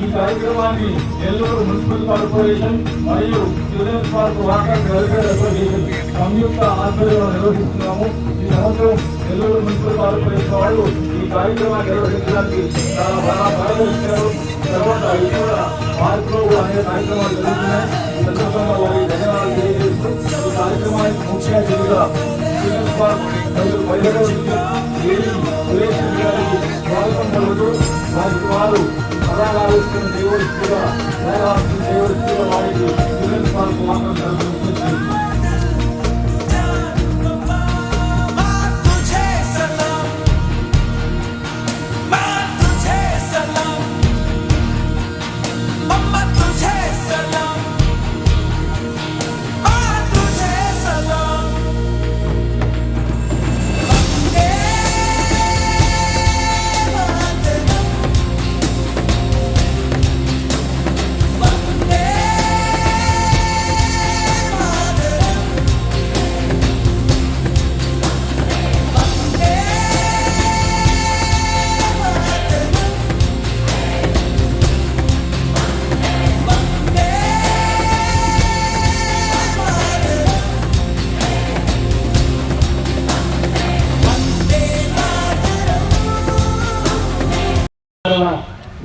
ఈ కార్యక్రమాన్ని Nellore municipal corporation మరియు children's park water welfare association సంయుక్త ఆధ్వర్యంలో నిర్వహిస్తున్నాము. ఈ సంవత్సరం నెల్లూరు మున్సిపల్ కార్పొరేషన్ వాళ్ళు ఈ కార్యక్రమాన్ని నిర్వహించడానికి చాలా బాగా సహకరించారు తర్వాత ఇది కూడా పార్కులో కూడా అనేక కార్యక్రమాలు జరుగుతున్నాయి. ఈ సందర్భంగా వారికి ధన్యవాదాలు తెలియజేస్తూ ఈ కార్యక్రమానికి ముఖ్య అతిథిగా చిల్డ్రన్స్ పార్క్ మరియు పర్యటన స్వాగతం సురేష్ వారికి వారు స్వాగతం పలుకుతూ వారికి వారు పదాలు దేవుడి కూడా దేవుడి కూడా వారికి చిల్డ్రన్స్ పార్క్ వాహనం జరుగుతుంది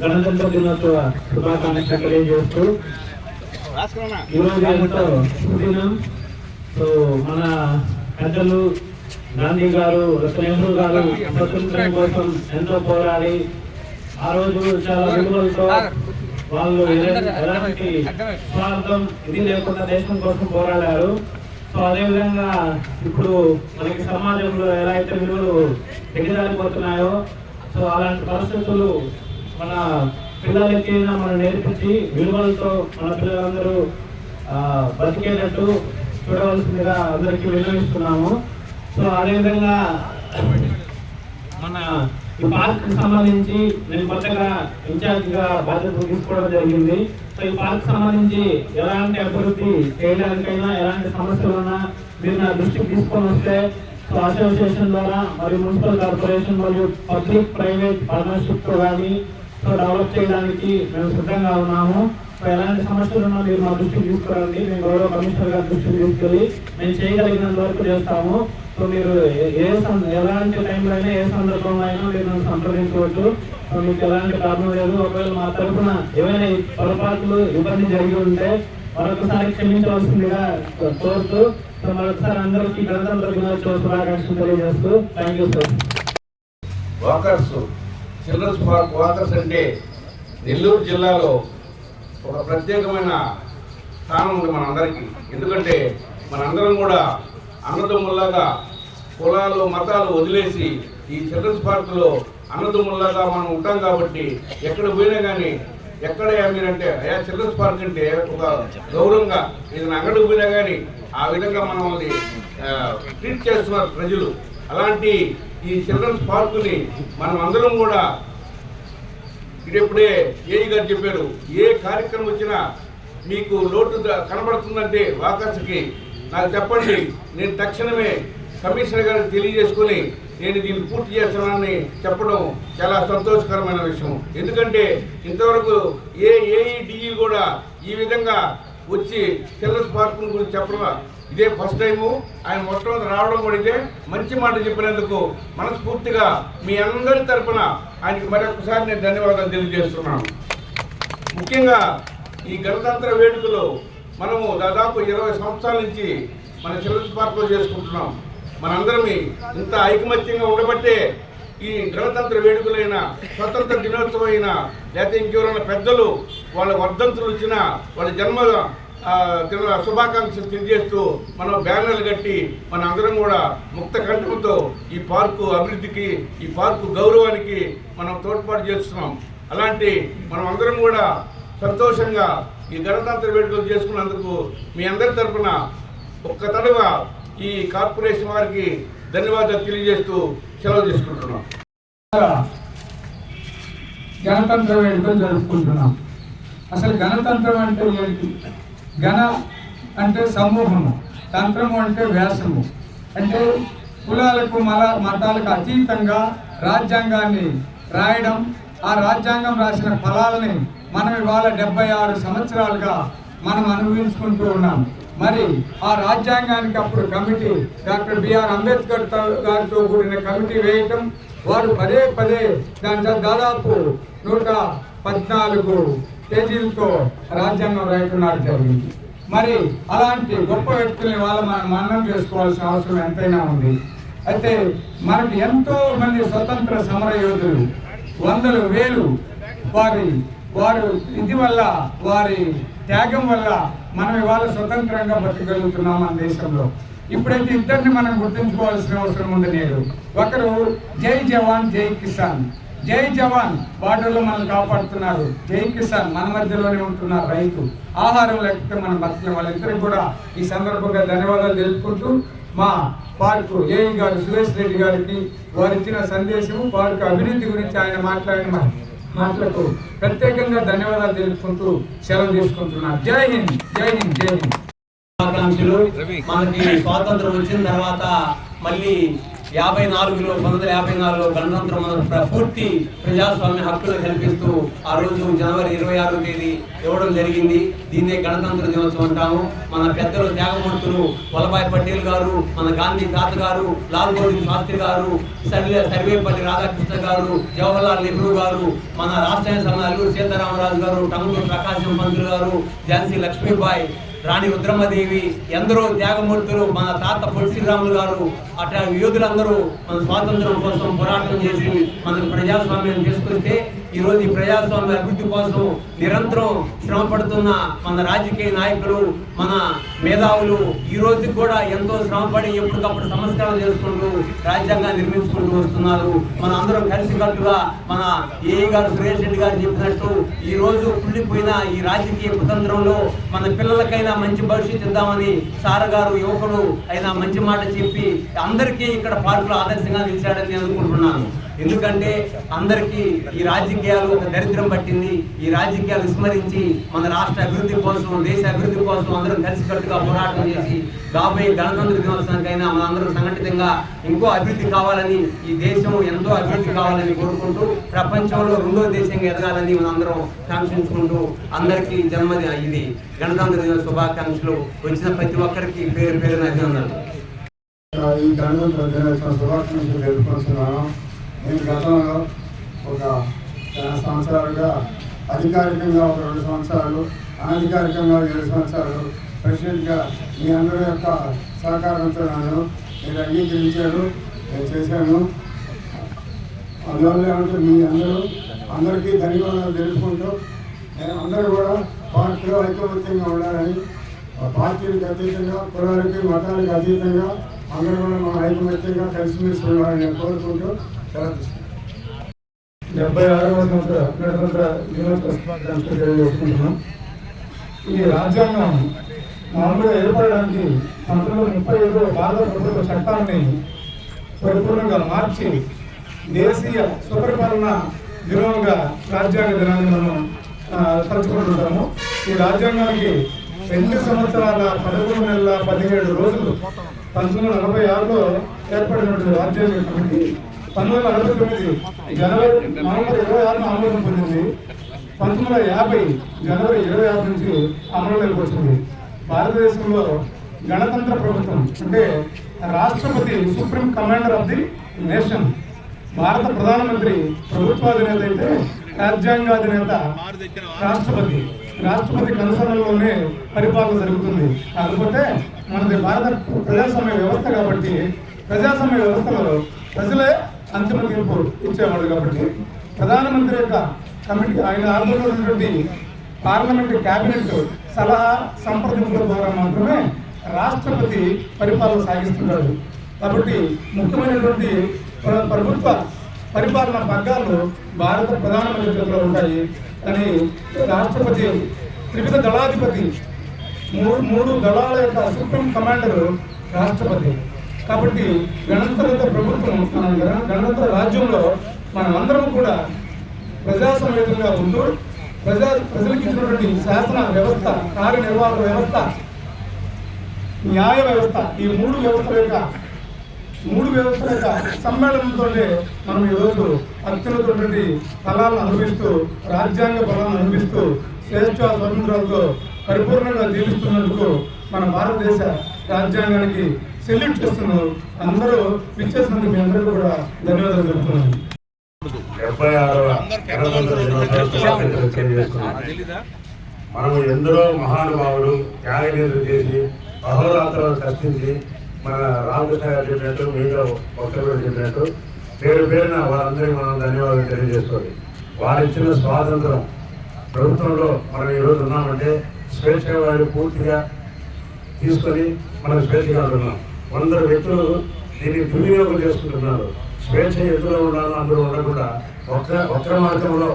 గణతంత్ర దినోత్సవ శుభాకాంక్షలు తెలియజేస్తూ ఈరోజు ఎంతో సుదినం సో మన పెద్దలు గాంధీ గారు నెహ్రూ గారు స్వతంత్రం కోసం ఎంతో పోరాడి ఆ రోజు చాలా విలువలతో వాళ్ళు ఎలాంటి ఎలాంటి స్వార్థం ఇది లేకుండా దేశం కోసం పోరాడారు. సో అదేవిధంగా ఇప్పుడు మనకి సమాజంలో ఎలా అయితే విలువలు దిగజారిపోతున్నాయో సో అలాంటి పరిస్థితులు మన పిల్లలకి మనం నేర్పించి విలువలతో మన పిల్లలందరూ బతికేటట్టు చూడవలసిందిగా అందరికీ వినియోగిస్తున్నాము సో అదేవిధంగా మన ఈ పార్క్ సంబంధించి నేను కొత్తగా ఇన్ఛార్జ్గా బాధ్యత తీసుకోవడం జరిగింది. సో ఈ పార్క్ సంబంధించి ఎలాంటి అభివృద్ధి చేయడానికైనా ఎలాంటి సమస్యలున్నా మీరు నా దృష్టికి తీసుకొని వస్తే సో అసోసియేషన్ ద్వారా మరియు మున్సిపల్ కార్పొరేషన్ మరియు పబ్లిక్ ప్రైవేట్ పార్ట్నర్షిప్తో కానీ సో డెవలప్ చేయడానికి మేము సిద్ధంగా ఉన్నాము. సో ఎలాంటి సమస్యలు ఉన్నా మీరు మా దృష్టికి తీసుకురండి. మేము గౌరవ కమిషనర్ గారి దృష్టికి తీసుకెళ్ళి మేము చేయగలిగినంత వరకు చేస్తాము. సో మీరు ఏ- సం- ఎలాంటి టైంలో అయినా ఏ సందర్భంలో అయినా మీరు నన్ను సంప్రదించవచ్చు. సో మీకు ఎలాంటి ప్రాబ్లం లేదు. ఒకవేళ మా తరఫున ఏమైనా పొరపాట్లు ఇబ్బంది జరిగి ఉంటే మరొకసారి క్షమించవలసిందిగా కోరుతూ సో మరొకసారి అందరికీ గణతంత్ర దినోత్సవ శుభాకాంక్షలు తెలియజేస్తూ. Thank you sir walkers. Children's park walkers అంటే నెల్లూరు జిల్లాలో ఒక ప్రత్యేకమైన స్థానం ఉంది మనందరికీ. ఎందుకంటే మనందరం కూడా అన్నదమ్ముల్లాగా కులాలు మతాలు వదిలేసి ఈ చిల్డ్రన్స్ పార్క్లో అన్నదమ్ముల్లాగా మనం ఉంటాం కాబట్టి ఎక్కడ పోయినా కానీ ఎక్కడ మీరంటే అయ్యా చిల్డ్రన్స్ పార్క్ అంటే ఒక గౌరవంగా ఏదైనా అంగడికి పోయినా కానీ ఆ విధంగా మనల్ని ట్రీట్ చేస్తున్నారు ప్రజలు. అలాంటి ఈ చిల్డ్రన్స్ పార్కుని మనం అందరం కూడా ఇప్పుడే ఏఈ గారు చెప్పారు ఏ కార్యక్రమం వచ్చినా మీకు లోటు కనబడుతుందంటే వాకర్స్కి నాకు చెప్పండి. నేను తక్షణమే కమిషనర్ గారికి తెలియజేసుకుని నేను దీన్ని పూర్తి చేస్తున్నానని చెప్పడం చాలా సంతోషకరమైన విషయం. ఎందుకంటే ఇంతవరకు ఏ ఏఈ డిఈ కూడా ఈ విధంగా వచ్చి చిల్డ్రన్స్ పార్క్ గురించి చెప్పడం ఇదే ఫస్ట్ టైము ఆయన మొట్టమొదటి రావడం కూడా ఇదే. మంచి మాట చెప్పినందుకు మనస్ఫూర్తిగా మీ అందరి తరపున ఆయనకి మరొకసారి నేను ధన్యవాదాలు తెలియజేస్తున్నాను. ముఖ్యంగా ఈ గణతంత్ర వేడుకలో మనము దాదాపు ఇరవై సంవత్సరాల నుంచి మన చిల్డ్రన్స్ పార్క్లో చేసుకుంటున్నాం. మనందరం ఇంత ఐకమత్యంగా ఉండబట్టే ఈ గణతంత్ర వేడుకలైన స్వతంత్ర దినోత్సవం అయినా లేకపోతే ఇంకెవరైనా పెద్దలు వాళ్ళ వర్ధంతులు వచ్చినా వాళ్ళ జన్మ శుభాకాంక్షలు తెలియజేస్తూ మనం బ్యానర్లు కట్టి మన అందరం కూడా ముక్త కంఠంతో ఈ పార్కు అభివృద్ధికి ఈ పార్కు గౌరవానికి మనం తోడ్పాటు చేస్తున్నాం. అలాంటి మనం అందరం కూడా సంతోషంగా ఈ గణతంత్ర వేడుకలు చేసుకున్నందుకు మీ అందరి తరఫున ఒక్క తడవ ఈ కార్పొరేషన్ వారికి ధన్యవాదాలు తెలియజేస్తూ సెలవు తీసుకుంటున్నాం. గణతంత్ర వేడుకలు జరుపుకుంటున్నాం అసలు గణతంత్రం అంటే ఏంటి? గణ అంటే సమూహము తంత్రము అంటే వ్యాసము. అంటే కులాలకు మల మతాలకు అతీతంగా రాజ్యాంగాన్ని రాయడం ఆ రాజ్యాంగం రాసిన ఫలాలని మనం ఇవాళ డెబ్బై ఆరు సంవత్సరాలుగా మనం అనుభవించుకుంటూ ఉన్నాం. మరి ఆ రాజ్యాంగానికి అప్పుడు కమిటీ డాక్టర్ బిఆర్ అంబేద్కర్ గారితో కూడిన కమిటీ వేయటం వారు పదే పదే దాంట్లో దాదాపు నూట పద్నాలుగు పేజీలతో రాజ్యాంగం రాయటం జరిగింది. మరి అలాంటి గొప్ప వ్యక్తుల్ని వాళ్ళ మనం మన్నం చేసుకోవాల్సిన అవసరం ఎంతైనా ఉంది. అయితే మనకి ఎంతో మంది స్వతంత్ర సమర యోధులు వందలు వేలు వారి వారు ఇది వల్ల వారి త్యాగం వల్ల మనం ఇవాళ స్వతంత్రంగా బతకగలుగుతున్నాం మన దేశంలో? ఇప్పుడైతే ఇద్దరిని మనం గుర్తుంచుకోవాల్సిన అవసరం ఉంది నేడు. ఒకరు జై జవాన్ జై కిసాన్. జై జవాన్ బార్డర్లో మనం కాపాడుతున్నారు. జై కిసాన్ మన మధ్యలోనే ఉంటున్నారు రైతు. ఆహారం లేకపోతే మనం బతకలేం వాళ్ళిద్దరికి కూడా ఈ సందర్భంగా ధన్యవాదాలు తెలుపుకుంటూ మా పార్కు ఏఈ గారు సురేష్ రెడ్డి గారికి వారు ఇచ్చిన సందేశము పార్కు అభివృద్ధి గురించి ఆయన మాట్లాడిన మాటలకు ప్రత్యేకంగా ధన్యవాదాలు తెలుపుకుంటూ సెలవు తీసుకుంటున్నాను జై హింద్ జై హింద్ జై హింద్. ఆకాంక్షలు మనకి స్వాతంత్రం వచ్చిన తర్వాత మళ్ళీ యాభై నాలుగులో పంతొమ్మిది వందల యాభై నాలుగులో గణతంత్రం పూర్తి ప్రజాస్వామ్య హక్కులు కల్పిస్తూ ఆ రోజు జనవరి ఇరవై ఆరో తేదీ ఇవ్వడం జరిగింది. దీన్నే గణతంత్ర దినోత్సవం అంటాము. మన పెద్దలు త్యాగమూర్తులు వల్లభాయ్ పటేల్ గారు మన గాంధీ తాత గారు లాల్ బహదూర్ శాస్త్రి గారు సర్వే సర్వేపల్లి రాధాకృష్ణ గారు జవహర్లాల్ నెహ్రూ గారు మన రాష్ట్ర సభ అల్లూరు సీతారామరాజు గారు టంగుటూరు ప్రకాశం పంతులు గారు ఝాన్సీ లక్ష్మీబాయి రాణి రుద్రమ్మదేవి ఎందరో త్యాగమూర్తులు మన తాత పొట్టి శ్రీరాములు గారు అట్లా యోధులందరూ మన స్వాతంత్రం కోసం పోరాటం చేసి మనకు ప్రజాస్వామ్యం తీసుకొస్తే ఈ రోజు ఈ ప్రజాస్వామ్య అభివృద్ధి కోసం నిరంతరం శ్రమ పడుతున్న మన రాజకీయ నాయకులు మన మేధావులు ఈ రోజు కూడా ఎంతో శ్రమపడి ఎప్పటికప్పుడు సంస్కరణ చేసుకుంటూ రాజ్యాంగాన్ని నిర్మించుకుంటూ వస్తున్నారు. మన అందరం కలిసికట్టుగా మన ఏ గారు సురేష్ రెడ్డి గారు చెప్పినట్టు ఈ రోజు కుళ్ళిపోయిన ఈ రాజకీయ కుతంత్రంలో మన పిల్లలకైనా మంచి భవిష్యత్తు ఇద్దామని సార్ గారు యువకులు అయినా మంచి మాట చెప్పి అందరికీ ఇక్కడ పార్కులు ఆదర్శంగా నిలిచాడని నేను అనుకుంటున్నాను. ఎందుకంటే అందరికీ ఈ రాజకీయాలు ఒక దరిద్రం పట్టింది. ఈ రాజకీయాలు విస్మరించి మన రాష్ట్ర అభివృద్ధి కోసం దేశ అభివృద్ధి కోసం అందరం కలిసికట్టుగా పోరాటం చేసి రాబోయే గణతంత్ర దినోత్సవానికైనా మనందరం సంఘటితంగా ఇంకో అభివృద్ధి కావాలని ఈ దేశం ఎంతో అభివృద్ధి కావాలని కోరుకుంటూ ప్రపంచంలో రెండో దేశంగా ఎదగాలని మనందరం కాంక్షించుకుంటూ అందరికీ జన్మది ఇది గణతంత్ర దిన శుభాకాంక్షలు. వచ్చిన ప్రతి ఒక్కరికి పేరు పేరున అభినందనలు. ఈ గణతంత్ర దినోత్సవం శుభాకాంక్షలు తెలుపుకుంటున్నాను. నేను గతంలో ఒక సంవత్సరాలుగా అధికారికంగా ఒక రెండు సంవత్సరాలు అనధికారికంగా ఏడు సంవత్సరాలు ప్రెసిడెంట్గా మీ అందరి యొక్క సహకారంతో నన్ను మీరు అంగీకరించారు నేను చేశాను. అందువల్ల ఏమంటే మీ అందరూ అందరికీ ధన్యవాదాలు తెలుసుకుంటూ నేను అందరూ కూడా పార్టీలో ఐకమత్యంగా ఉండాలని ఆ పార్టీలకు అతీతంగా కులాలకి మతాలకు అతీతంగా అందరూ కూడా మన ఐకమత్యంగా కలిసిమెలిసి ఉండాలని కోరుకుంటూ సెలవు డెబ్బై ఆరవ సంవత్సర గణతంత్ర తెలియజేసుకుంటున్నాం. ఈ రాజ్యాంగం మామూలుగా ఏర్పడడానికి పంతొమ్మిది వందల ముప్పై ఏడు భారత ప్రభుత్వ చట్టాన్ని పరిపూర్ణంగా మార్చి దేశీయ సుపరిపాలన దినంగా రాజ్యాంగ దినాన్ని మనం తలుచుకుంటుంటాము. ఈ రాజ్యాంగానికి రెండు సంవత్సరాల పదకొండు నెలల పదిహేడు రోజులు పంతొమ్మిది వందల నలభై ఆరులో ఏర్పడినటువంటి రాజ్యాంగ కమిటీ పంతొమ్మిది వందల అరవై తొమ్మిది జనవరి నవంబర్ ఇరవై ఆరున ఆమోదం పొందింది. పంతొమ్మిది వందల యాభై జనవరి ఇరవై ఆరు నుంచి అమలులోకి వచ్చింది భారతదేశంలో గణతంత్ర ప్రభుత్వం అంటే రాష్ట్రపతి supreme commander of the nation. భారత ప్రధానమంత్రి ప్రభుత్వాధినేత అయితే రాజ్యాంగాధినేత రాష్ట్రపతి. రాష్ట్రపతి కనుసరణలోనే పరిపాలన జరుగుతుంది. కాకపోతే మనది భారత ప్రజాస్వామ్య వ్యవస్థ కాబట్టి ప్రజాస్వామ్య వ్యవస్థలో ప్రజలే అంతిమ తీర్పు ఇచ్చేవాళ్ళు కాబట్టి ప్రధానమంత్రి యొక్క కమిటీ ఆయన ఆధ్వర్యంలో ఉన్నటువంటి పార్లమెంట్ కేబినెట్ సలహా సంప్రదింపుల ద్వారా మాత్రమే రాష్ట్రపతి పరిపాలన సాగిస్తున్నాడు. కాబట్టి ముఖ్యమైనటువంటి ప్రభుత్వ పరిపాలన పగ్గాలు భారత ప్రధానమంత్రి చేతిలో ఉంటాయి. కానీ రాష్ట్రపతి త్రివిధ దళాధిపతి మూడు మూడు దళాల యొక్క సుప్రీం కమాండర్ రాష్ట్రపతి. కాబట్టి గణతంత్ర ప్రభుత్వం మన గణతంత్ర రాజ్యంలో మనమందరం కూడా ప్రజాసమేతంగా ఉంటూ ప్రజా ప్రజలకు ఇచ్చినటువంటి శాసన వ్యవస్థ కార్యనిర్వాహక వ్యవస్థ న్యాయ వ్యవస్థ ఈ మూడు వ్యవస్థల యొక్క మూడు వ్యవస్థల యొక్క సమ్మేళనంతోనే మనం ఈరోజు అత్యున్నతటువంటి ఫలాలను అనుభవిస్తూ రాజ్యాంగ ఫలాలను అనుభవిస్తూ స్వేచ్ఛ స్వతంత్రాలతో పరిపూర్ణంగా జీవిస్తున్నందుకు మన భారతదేశ రాజ్యాంగానికి సెల్యూట్ చేస్తున్నారు. అందరూ పిచ్చేసినందుకు మీ అందరికీ కూడా ధన్యవాదాలు తెలుపుతున్నాను డెబ్బై ఆరవ గణతంత్ర మనం ఎందరో మహానుభావులు త్యాగనీయులు చేసి అహోరాత్రాలు కష్టించి మన రామకృష్ణ గారు చెప్పినట్టు మీలో ఒక్కరు చెప్పినట్టు పేరు పేరున వారందరికీ మనం ధన్యవాదాలు తెలియజేసుకోవాలి. వారు ఇచ్చిన స్వాతంత్రం ప్రభుత్వంలో మనం ఈరోజు ఉన్నామంటే స్వేచ్ఛ వారు పూర్తిగా తీసుకొని మనం స్వేచ్ఛగా ఉన్నాం కొందరు వ్యక్తులు దీన్ని దుర్వినియోగం చేసుకుంటున్నారు. స్వేచ్ఛ ఎందులో ఉండాలో అందులో ఉండకుండా ఒక్క ఒక్క మార్గంలో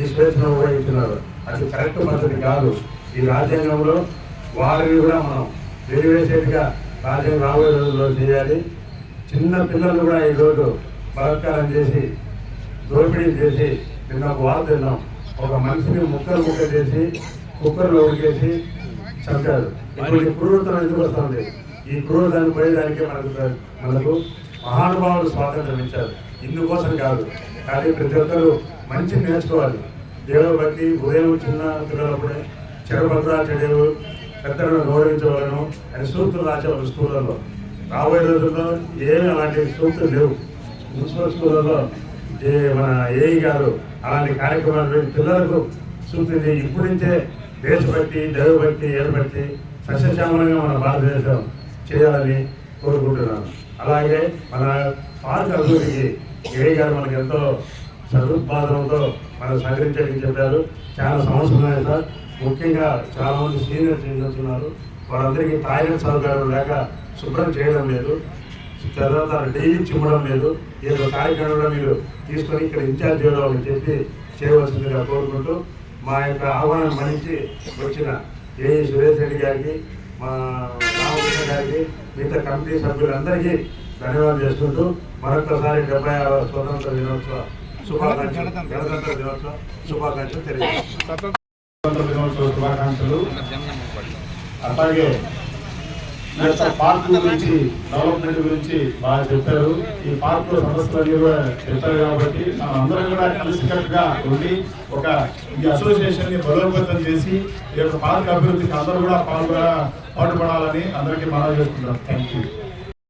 ఈ స్వేచ్ఛను ఉపయోగిస్తున్నారు. అది కరెక్ట్ పద్ధతి కాదు. ఈ రాజ్యాంగంలో వారిని కూడా మనం వెలివేసేట్టుగా రాజ్యాంగం రాబోయే రోజుల్లో చేయాలి. చిన్న పిల్లలు కూడా ఈరోజు బలాత్కారం చేసి దోపిడీ చేసి నిన్న ఒక వార్త విన్నాం. ఒక మనిషిని ముక్కలు ముక్కలు చేసి కుక్కర్లో ఉడికేసి చంపారు. ఇప్పుడు క్రూరతనం ఎందుకు వస్తుంది ఈ క్రూరతను పోయేదానికే మనకు మనకు మహానుభావులు స్వాతంత్రం ఇచ్చారు. ఇందుకోసం కాదు. కానీ ప్రతి ఒక్కరు మంచి నేర్చుకోవాలి. దేవభక్తి ఉదయం చిన్న పిల్లలప్పుడే చెరభద్రాచర్యలు పెద్దలను గౌరవించవలను అని సూక్తులు రాసేవాళ్ళు స్కూళ్ళల్లో. రాబోయే రోజుల్లో ఏమి అలాంటి సూక్తులు లేవు. మున్సిపల్ స్కూళ్ళలో ఏ మన ఏఈ గారు అలాంటి కార్యక్రమాలు పిల్లలకు సూచించి ఇప్పటి నుంచే దేశభక్తి దైవభక్తి ఏర్పట్టి సస్యశ్యామలంగా మన భారతదేశం చేయాలని కోరుకుంటున్నాను. అలాగే మన పార్క్ అభివృద్ధికి ఏ గారు మనకు ఎంతో సదుపాదనంతో మనం సహకరించడానికి చెప్పారు. చాలా సమస్యలు ఉన్నాయి సార్. ముఖ్యంగా చాలా మంది సీనియర్ సిటిజన్స్ ఉన్నారు వారందరికీ టాయిలెట్ సౌకర్యం లేక శుభ్రం చేయడం లేదు. తర్వాత డైలీ చిమ్మడం లేదు. ఏదో కార్యక్రమంలో మీరు తీసుకొని ఇక్కడ ఇన్ఛార్జ్ చేయడం అని చెప్పి చేయవలసిందిగా కోరుకుంటూ మా యొక్క ఆహ్వానం మన్నించి వచ్చిన ఏ సురేష్ రెడ్డి గారికి మా రామకృష్ణ గారికి మిగతా కమిటీ సభ్యులందరికీ ధన్యవాదాలు చేసుకుంటూ మరొకసారి డెబ్బై ఆరవ స్వతంత్ర దినోత్సవ శుభాకాంక్షలు గణతంత్ర దినోత్సవ శుభాకాంక్షలు తెలియజేస్తాం స్వతంత్ర దినోత్సవ శుభాకాంక్షలు. అలాగే ఈ యొక్క పార్క్ గురించి డెవలప్మెంట్ గురించి బాగా చెప్పారు. ఈ పార్క్లో సమస్యలు కూడా చెప్పారు కాబట్టి మనం అందరం కూడా కలిసికట్టుగా ఉండి ఒక ఈ అసోసియేషన్ని బలోపేతం చేసి ఈ యొక్క పార్క్ అభివృద్ధికి అందరూ కూడా పాల్గొన పాటుపడాలని అందరికీ మనవి చేస్తున్నాం థ్యాంక్ యూ